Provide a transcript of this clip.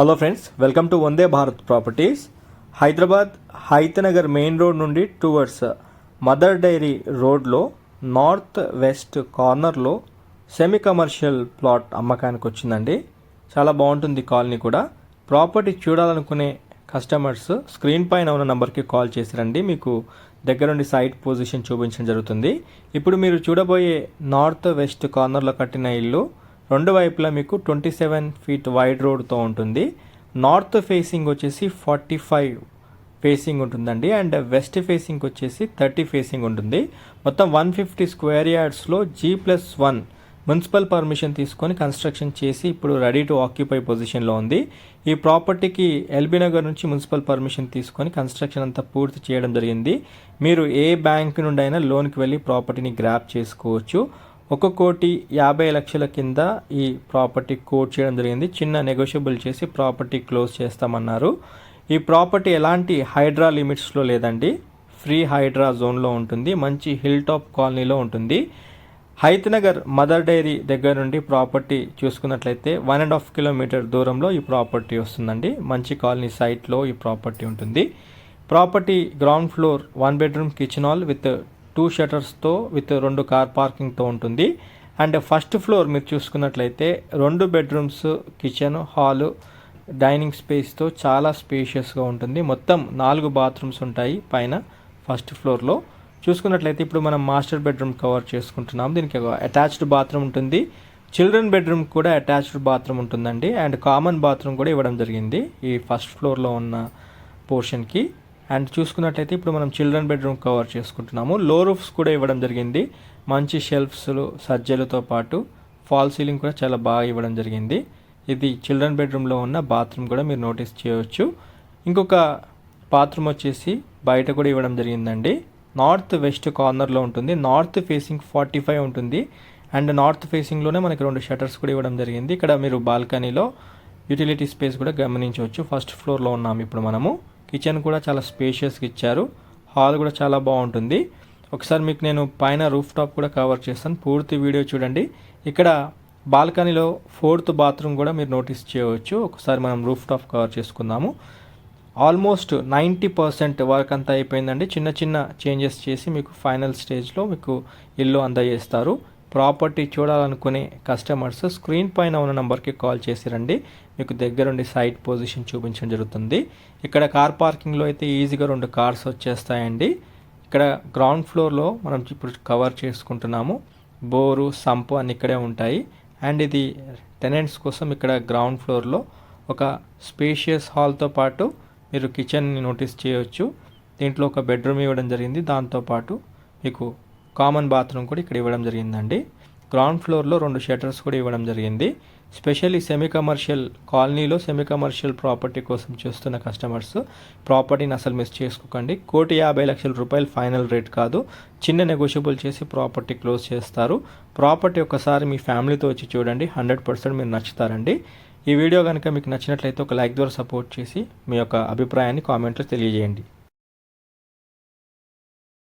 Hello friends welcome to Vande Bharat properties Hyderabad Hayathnagar main road నుండి towards Mother Dairy రోడ్లో north west కార్నర్లో semi commercial plot అమ్మకానికి వచ్చిందండి. చాలా బాగుంటుంది కాలనీ కూడా. ప్రాపర్టీ చూడాలనుకునే కస్టమర్స్ స్క్రీన్ పైన ఉన్న నెంబర్కి కాల్ చేసి రండి మీకు దగ్గరుండి సైట్ పొజిషన్ చూపించడం జరుగుతుంది. ఇప్పుడు మీరు చూడబోయే నార్త్ వెస్ట్ కార్నర్లో కట్టిన ఇల్లు రెండు వైపులా మీకు ట్వంటీ సెవెన్ ఫీట్ వైడ్ రోడ్తో ఉంటుంది. నార్త్ ఫేసింగ్ వచ్చేసి ఫార్టీ ఫైవ్ ఫేసింగ్ ఉంటుందండి. అండ్ వెస్ట్ ఫేసింగ్ వచ్చేసి థర్టీ ఫేసింగ్ ఉంటుంది. మొత్తం one fifty square యార్డ్స్లో G plus one municipal permission తీసుకొని కన్స్ట్రక్షన్ చేసి ఇప్పుడు రెడీ టు ఆక్యుపై పొజిషన్లో ఉంది. ఈ ప్రాపర్టీకి ఎల్బీ నగర్ నుంచి మున్సిపల్ పర్మిషన్ తీసుకొని కన్స్ట్రక్షన్ అంతా పూర్తి చేయడం జరిగింది. మీరు ఏ బ్యాంక్ నుండి అయినా లోన్కి వెళ్ళి ప్రాపర్టీని గ్రాప్ చేసుకోవచ్చు. ఒక కోటి యాభై లక్షల కింద ఈ ప్రాపర్టీ కోట్ చేయడం జరిగింది. చిన్న నెగోషియబుల్ చేసి ప్రాపర్టీ క్లోజ్ చేస్తామన్నారు. ఈ ప్రాపర్టీ ఎలాంటి హైడ్రా లిమిట్స్లో లేదండి. ఫ్రీ హైడ్రా జోన్లో ఉంటుంది. మంచి హిల్ టాప్ కాలనీలో ఉంటుంది. హైత్ నగర్ మదర్ డైరీ దగ్గర నుండి ప్రాపర్టీ చూసుకున్నట్లయితే వన్ అండ్ హాఫ్ కిలోమీటర్ దూరంలో ఈ ప్రాపర్టీ వస్తుందండి. మంచి కాలనీ సైట్లో ఈ ప్రాపర్టీ ఉంటుంది. Property ground floor one bedroom kitchen hall with two షటర్స్తో with రెండు కార్ పార్కింగ్తో ఉంటుంది. అండ్ ఫస్ట్ ఫ్లోర్ మీరు చూసుకున్నట్లయితే రెండు బెడ్రూమ్స్ కిచెన్ హాలు డైనింగ్ స్పేస్తో చాలా స్పేషియస్గా ఉంటుంది. మొత్తం నాలుగు బాత్రూమ్స్ ఉంటాయి పైన ఫస్ట్ ఫ్లోర్లో. చూసుకున్నట్లయితే ఇప్పుడు మనం మాస్టర్ బెడ్రూమ్ కవర్ చేసుకుంటున్నాం. దీనికి ఒక అటాచ్డ్ బాత్రూమ్ ఉంటుంది. చిల్డ్రన్ బెడ్రూమ్ కూడా అటాచ్డ్ బాత్రూమ్ ఉంటుందండి. అండ్ కామన్ బాత్రూమ్ కూడా ఇవ్వడం జరిగింది ఈ ఫస్ట్ ఫ్లోర్లో ఉన్న పోర్షన్కి. అండ్ చూసుకున్నట్లయితే ఇప్పుడు మనం చిల్డ్రన్ బెడ్రూమ్ కవర్ చేసుకుంటున్నాము. లో రూఫ్స్ కూడా ఇవ్వడం జరిగింది. మంచి షెల్ఫ్స్లు సజ్జలతో పాటు ఫాల్ సీలింగ్ కూడా చాలా బాగా ఇవ్వడం జరిగింది. ఇది చిల్డ్రన్ బెడ్రూమ్లో ఉన్న బాత్రూమ్ కూడా మీరు నోటీస్ చేయవచ్చు. ఇంకొక బాత్రూమ్ వచ్చేసి బయట కూడా ఇవ్వడం జరిగిందండి. నార్త్ వెస్ట్ కార్నర్లో ఉంటుంది. నార్త్ ఫేసింగ్ ఫార్టీ ఫైవ్ ఉంటుంది అండ్ నార్త్ ఫేసింగ్లోనే మనకి రెండు షటర్స్ కూడా ఇవ్వడం జరిగింది. ఇక్కడ మీరు బాల్కనీలో యూటిలిటీ స్పేస్ కూడా గమనించవచ్చు. ఫస్ట్ ఫ్లోర్లో ఉన్నాము ఇప్పుడు మనము. కిచెన్ కూడా చాలా స్పేషియస్గా ఇచ్చారు. హాల్ కూడా చాలా బాగుంటుంది. ఒకసారి మీకు నేను పైన రూఫ్ టాప్ కూడా కవర్ చేస్తాను. పూర్తి వీడియో చూడండి. ఇక్కడ బాల్కనీలో ఫోర్త్ బాత్రూమ్ కూడా మీరు నోటీస్ చేయవచ్చు. ఒకసారి మనం రూఫ్ టాప్ కవర్ చేసుకుందాము. ఆల్మోస్ట్ నైంటీ పర్సెంట్ వర్క్ అంతా అయిపోయిందండి. చిన్న చిన్న చేంజెస్ చేసి మీకు ఫైనల్ స్టేజ్లో మీకు ఇల్లు అందజేస్తారు. ప్రాపర్టీ చూడాలనుకునే కస్టమర్స్ స్క్రీన్ పైన ఉన్న నెంబర్కి కాల్ చేసి రండి. మీకు దగ్గరుండి సైట్ పొజిషన్ చూపించడం జరుగుతుంది. ఇక్కడ కార్ పార్కింగ్లో అయితే ఈజీగా రెండు కార్స్ వచ్చేస్తాయండి. ఇక్కడ గ్రౌండ్ ఫ్లోర్లో మనం ఇప్పుడు కవర్ చేసుకుంటున్నాము. బోరు సంపు అన్ని ఇక్కడే ఉంటాయి. అండ్ ఇది టెనెంట్స్ కోసం ఇక్కడ గ్రౌండ్ ఫ్లోర్లో ఒక స్పేషియస్ హాల్తో పాటు మీరు కిచెన్ని నోటీస్ చేయవచ్చు దీంట్లో ఒక బెడ్రూమ్ ఇవ్వడం జరిగింది. దాంతోపాటు మీకు కామన్ బాత్రూమ్ కూడా ఇక్కడ ఇవ్వడం జరిగిందండి. గ్రౌండ్ ఫ్లోర్లో రెండు షటర్స్ కూడా ఇవ్వడం జరిగింది. స్పెషల్లీ సెమీ కమర్షియల్ కాలనీలో సెమీ కమర్షియల్ ప్రాపర్టీ కోసం చూస్తున్న కస్టమర్స్ ప్రాపర్టీని అసలు మిస్ చేసుకోకండి. కోటి యాభై లక్షల రూపాయలు ఫైనల్ రేట్ కాదు. చిన్న నెగోషియబుల్ చేసి ప్రాపర్టీ క్లోజ్ చేస్తారు. ప్రాపర్టీ ఒకసారి మీ ఫ్యామిలీతో వచ్చి చూడండి. హండ్రెడ్ పర్సెంట్ మీరు నచ్చుతారండి. ఈ వీడియో కనుక మీకు నచ్చినట్లయితే ఒక లైక్ ద్వారా సపోర్ట్ చేసి మీ యొక్క అభిప్రాయాన్ని కామెంట్లో తెలియజేయండి.